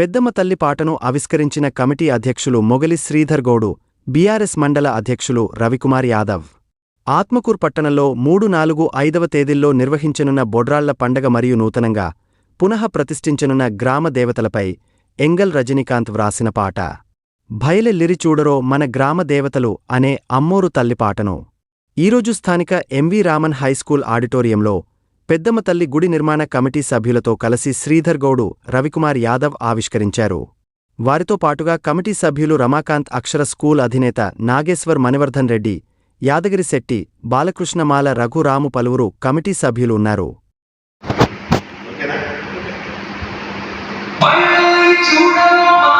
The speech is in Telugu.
పెద్దమ్మ తల్లి పాటను ఆవిష్కరించిన కమిటీ అధ్యక్షులు మొగలి శ్రీధర్ గౌడు బీఆర్ఎస్ మండల అధ్యక్షులు రవికుమార్ యాదవ్. ఆత్మకూర్ పట్టణంలో మూడు నాలుగు ఐదవ తేదీల్లో నిర్వహించనున్న బొడ్రాళ్ళ పండగ మరియు నూతనంగా పునః ప్రతిష్ఠించనున్న గ్రామ దేవతలపై ఎంగల్ రజనీకాంత్ వ్రాసిన పాట. భయలెల్లిరి చూడరో మన గ్రామ దేవతలు అనే అమ్మోరు తల్లి పాటను. ఈరోజు స్థానిక ఎంవి రామన్ హైస్కూల్ ఆడిటోరియంలో పెద్దమ్మ తల్లి గుడి నిర్మాణ కమిటీ సభ్యులతో కలిసి శ్రీధర్ గౌడు రవికుమార్ యాదవ్ ఆవిష్కరించారు. వారితో పాటుగా కమిటీ సభ్యులు రమాకాంత్ అక్షర స్కూల్ అధినేత నాగేశ్వర్ మణివర్ధన్ రెడ్డి యాదగిరి శెట్టి బాలకృష్ణమాల రఘురాము పలువురు కమిటీ సభ్యులు ఉన్నారు. చూడమా